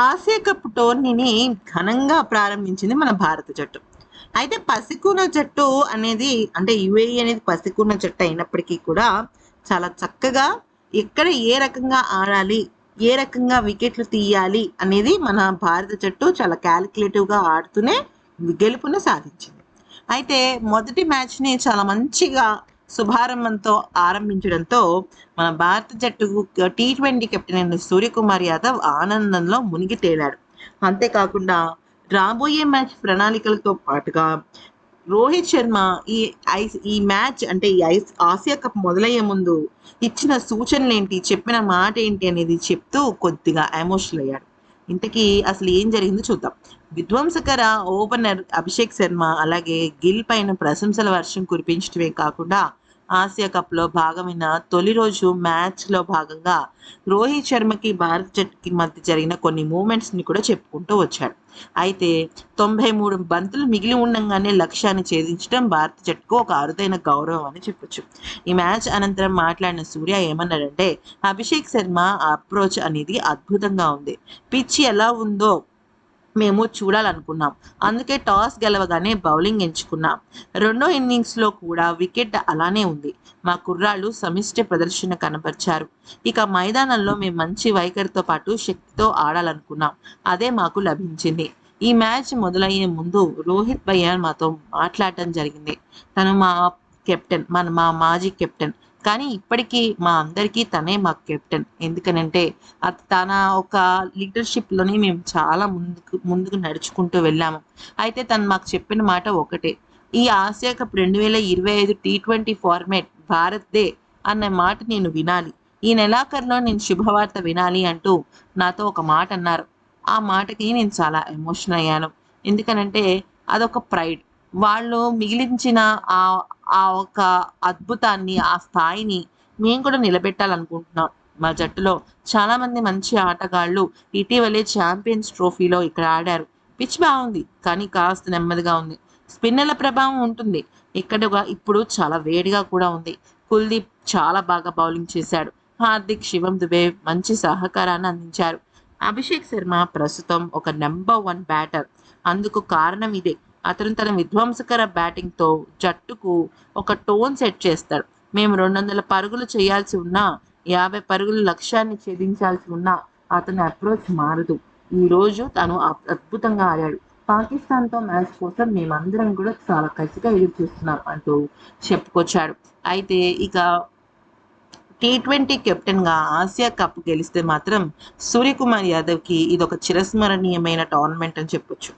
Asia cup టోర్నీని ఘనంగా ప్రారంభించింది మన భారత జట్టు. అయితే పసికూన జట్టు అనేది అంటే యుఏఈ అనేది పసికూన జట్టు అయినప్పటికీ కూడా చాలా చక్కగా ఎక్కడ ఏ రకంగా ఆడాలి ఏ రకంగా వికెట్లు తీయాలి అనేది మన భారత జట్టు చాలా క్యాలిక్యులేటివ్గా ఆడుతూనే గెలుపును సాధించింది. అయితే మొదటి మ్యాచ్ని చాలా మంచిగా శుభారంభంతో ఆరంభించడంతో మన భారత జట్టు టీ ట్వంటీ కెప్టెన్ అయిన సూర్యకుమార్ యాదవ్ ఆనందంలో మునిగి తేలాడు. అంతేకాకుండా రాబోయే మ్యాచ్ ప్రణాళికలతో పాటుగా రోహిత్ శర్మ ఈ ఐస్ ఈ మ్యాచ్ అంటే ఈ ఐస్ ఆసియా కప్ మొదలయ్యే ముందు ఇచ్చిన సూచనలు ఏంటి చెప్పిన మాట ఏంటి అనేది చెప్తూ కొద్దిగా ఎమోషనల్ అయ్యాడు. ఇంతకీ అసలు ఏం జరిగిందో చూద్దాం. విధ్వంసకర ఓపెనర్ అభిషేక్ శర్మ అలాగే గిల్ పైన ప్రశంసల వర్షం కురిపించడమే కాకుండా ఆసియా కప్లో భాగమైన తొలి రోజు మ్యాచ్లో భాగంగా రోహిత్ శర్మకి భారత జట్టుకి మధ్య జరిగిన కొన్ని మూమెంట్స్ని కూడా చెప్పుకుంటూ వచ్చాడు. అయితే తొంభై మూడు బంతులు మిగిలి ఉండగానే లక్ష్యాన్ని ఛేదించడం భారత జట్టుకు ఒక అరుదైన గౌరవం అని చెప్పొచ్చు. ఈ మ్యాచ్ అనంతరం మాట్లాడిన సూర్య ఏమన్నాడంటే అభిషేక్ శర్మ అప్రోచ్ అనేది అద్భుతంగా ఉంది. పిచ్ ఎలా ఉందో మేము చూడాలనుకున్నాం. అందుకే టాస్ గెలవగానే బౌలింగ్ ఎంచుకున్నాం. రెండో ఇన్నింగ్స్లో కూడా వికెట్ అలానే ఉంది. మా కుర్రాళ్ళు సమిష్టి ప్రదర్శన కనపరిచారు. ఇక మైదానంలో మేము మంచి వైఖరితో పాటు శక్తితో ఆడాలనుకున్నాం. అదే మాకు లభించింది. ఈ మ్యాచ్ మొదలయ్యే ముందు రోహిత్ భయ్య మాతో మాట్లాడటం జరిగింది. తను మా కెప్టెన్ మన మా మాజీ కెప్టెన్ కానీ ఇప్పటికీ మా అందరికీ తనే మా కెప్టెన్. ఎందుకనంటే తన ఒక లీడర్షిప్లోనే మేము చాలా ముందుకు ముందుకు నడుచుకుంటూ వెళ్ళాము. అయితే తను మాకు చెప్పిన మాట ఒకటే. ఈ ఆసియా కప్ రెండు వేల ఇరవై ఐదు టీ ట్వంటీ ఫార్మేట్ భారత్దే అన్న మాట నేను వినాలి. ఈ నెలాఖరులో నేను శుభవార్త వినాలి అంటూ నాతో ఒక మాట అన్నారు. ఆ మాటకి నేను చాలా ఎమోషన్ అయ్యాను. ఎందుకనంటే అదొక ప్రైడ్. వాళ్ళు మిగిలించిన ఆ ఆ ఒక అద్భుతాన్ని ఆ స్థాయిని మేము కూడా నిలబెట్టాలనుకుంటున్నాం. మా జట్టులో చాలా మంది మంచి ఆటగాళ్ళు ఇటీవలే ఛాంపియన్స్ ట్రోఫీలో ఇక్కడ ఆడారు. పిచ్ బాగుంది కానీ కాస్త నెమ్మదిగా ఉంది. స్పిన్నర్ల ప్రభావం ఉంటుంది. ఇక్కడ ఇప్పుడు చాలా వేడిగా కూడా ఉంది. కుల్దీప్ చాలా బాగా బౌలింగ్ చేశాడు. హార్దిక్ శివం దుబే మంచి సహకారాన్ని అందించారు. అభిషేక్ శర్మ ప్రస్తుతం ఒక నెంబర్ వన్ బ్యాటర్. అందుకు కారణం ఇదే. అతను తన విధ్వంసకర బ్యాటింగ్తో జట్టుకు ఒక టోన్ సెట్ చేస్తాడు. మేము రెండు వందల పరుగులు చేయాల్సి ఉన్నా యాభై పరుగుల లక్ష్యాన్ని ఛేదించాల్సి ఉన్నా అతని అప్రోచ్ మారదు. ఈ రోజు తను అద్భుతంగా ఆడాడు. పాకిస్తాన్తో మ్యాచ్ కోసం మేమందరం కూడా చాలా కసిగా ఎదురు చూస్తున్నాం అంటూ చెప్పుకొచ్చాడు. అయితే ఇక టీ ట్వంటీ కెప్టెన్గా ఆసియా కప్ గెలిస్తే మాత్రం సూర్యకుమార్ యాదవ్కి ఇది ఒక చిరస్మరణీయమైన టోర్నమెంట్ అని చెప్పొచ్చు.